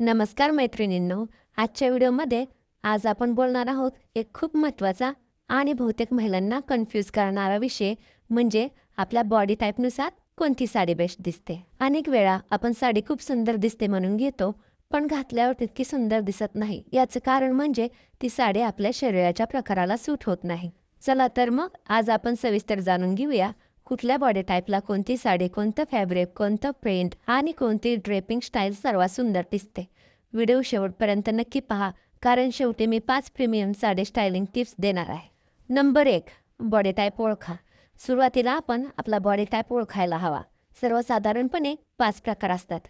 नमस्कार मैत्रिणींनो आजच्या व्हिडिओमध्ये आज आपण बोलणार आहोत एक खूप महत्त्वाचा आणि बहुतेक महिलांना कन्फ्यूज करणारा विषय म्हणजे आपल्या बॉडी टाईपनुसार कोणती साडी बेस्ट दिसते. अनेक वेळा आपण साडी खूप सुंदर दिसते म्हणून घेतो पण घातल्यावर तितकी सुंदर दिसत नाही. याचं कारण म्हणजे ती साडी आपल्या शरीराच्या प्रकाराला सूट होत नाही. चला तर मग आज आपण सविस्तर जाणून घेऊया कुठल्या बॉडी टाईपला कोणती साडी कोणतं फॅब्रिक कोणतं प्रिंट आणि कोणती ड्रेपिंग स्टाईल सर्वात सुंदर दिसते? व्हिडिओ शेवटपर्यंत नक्की पहा कारण शेवटी मी पाच प्रीमियम साडी स्टायलिंग टिप्स देणार आहे. नंबर एक बॉडी टाईप ओळखा. सुरुवातीला आपण आपला बॉडी टाईप ओळखायला हवा. सर्वसाधारणपणे पाच प्रकार असतात.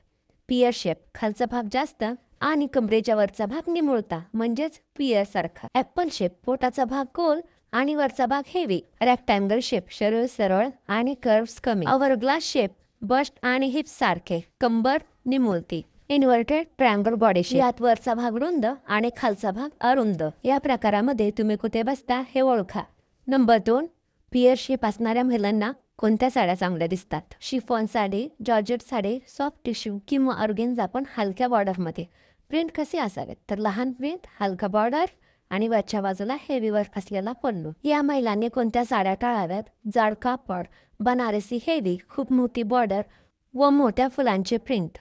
पियर शेप खालचा भाग जास्त आणि कमरेच्या वरचा भाग निमुळता म्हणजेच पियर सारखा. शेप पोटाचा भाग गोल आणि वरचा भाग हेवी रेक्टँगल शेप शरीर सरळ आणि कर्व्स कमी. अवर ग्लास शेप बस्ट आणि हिप्स सारखे. कंबर निमुळती. इन्व्हर्टेड ट्रँगल बॉडी शेप यात वरचा भाग रुंद आणि खालचा भाग अरुंद. या प्रकारामध्ये तुम्ही कुठे बसता हे ओळखा. नंबर दोन पियर शेप असणाऱ्या महिलांना कोणत्या साड्या चांगल्या दिसतात? Chiffon sari georgette sari soft tissue किंवा ऑर्गेन्झा पण हलक्या बॉर्डरमध्ये प्रिंट कसे असावेत? तर लहान प्रिंट हलका बॉर्डर आणि वरच्या बाजूला हेवी वर्क असलेला पल्लू. या महिलांनी कोणत्या साड्या टाळाव्यात जाड कापड बनारसी हेवी खूप मोठी बॉर्डर व मोठ्या फुलांचे प्रिंट?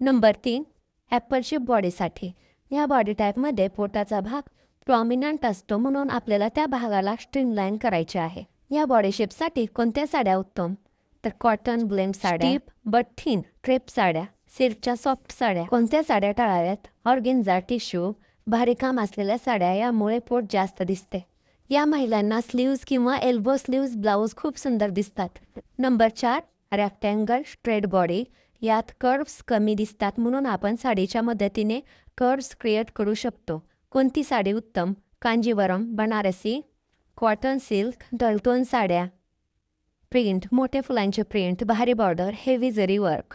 नंबर तीन ॲपलची बॉडीसाठी. या बॉडी टाईपमध्ये पोटाचा भाग प्रॉमिनंट असतो म्हणून आपल्याला त्या भागाला स्ट्रीमलाईन करायचे आहे. या बॉडी शेपसाठी कोणत्या साड्या उत्तम? तर कॉटन ब्लेंड साड्या बट थिन ट्रेप साड्या सिल्कच्या सॉफ्ट साड्या. कोणत्या साड्या टाळाव्यात ऑर्गेन्झा टिश्यू भारीकाम असलेल्या साड्या यामुळे पोट जास्त दिसते. या महिलांना स्लीव्ज किंवा एल्बो स्लीव्ज ब्लाऊज खूप सुंदर दिसतात. नंबर चार रेक्टँगल स्ट्रेट बॉडी यात कर्व्स कमी दिसतात म्हणून आपण साडीच्या मदतीने कर्व्स क्रिएट करू शकतो. कोणती साडी उत्तम? Kanjivaram Banarasi cotton silk dull tone साड्या. प्रिंट मोठ्या फुलांचे प्रिंट भारी border heavy zari work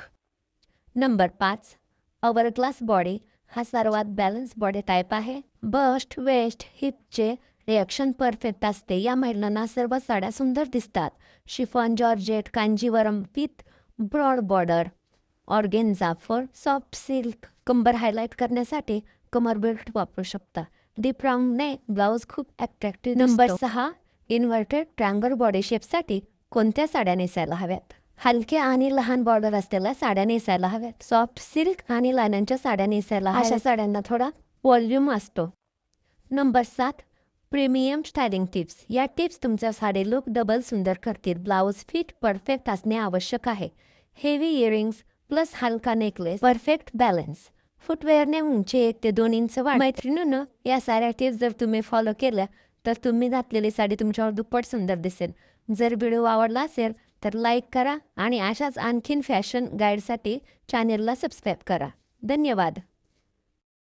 number पाच अवर ग्लास बॉडी हा सर्वात बॅलन्स बॉडी टाईप आहे. बस्ट वेस्ट हिपचे रिॲक्शन परफेक्ट असते. या महिलांना सर्व साड्या सुंदर दिसतात. Chiffon georgette Kanjivaram with broad border organza for soft silk कंबर हायलाईट करण्यासाठी कमर बेल्ट वापरू शकता. डीप राऊंडने ब्लाऊज खूप अट्रॅक्टिव्ह नंबर सहा इन्व्हर्टेड ट्रँगल बॉडी शेपसाठी कोणत्या साड्या नेसायला हव्यात? हलक्या आणि लहान बॉर्डर असलेल्या साड्या नेसायला हव्यात. सॉफ्ट सिल्क आणि लायनांच्या साड्या नेसायला अशा साड्यांना थोडा व्हॉल्यूम असतो. नंबर सात प्रीमियम स्टायलिंग टिप्स या टिप्स तुमचा साडी लुक डबल सुंदर करतील. ब्लाऊज फिट परफेक्ट असणे आवश्यक आहे. हेवी इयरिंग्स प्लस हलका नेकलेस परफेक्ट बॅलन्स फुटवेअरने उंची एक ते दोन इंच वाढ. मैत्रिणीनं या साऱ्या टिप्स जर तुम्ही फॉलो केल्या तर तुम्ही घातलेली साडी तुमच्यावर दुप्पट सुंदर दिसेल. जर व्हिडिओ आवडला असेल तर लाईक करा आणि अशाच आणखीन फॅशन गाईडसाठी चॅनेलला सबस्क्राईब करा. धन्यवाद.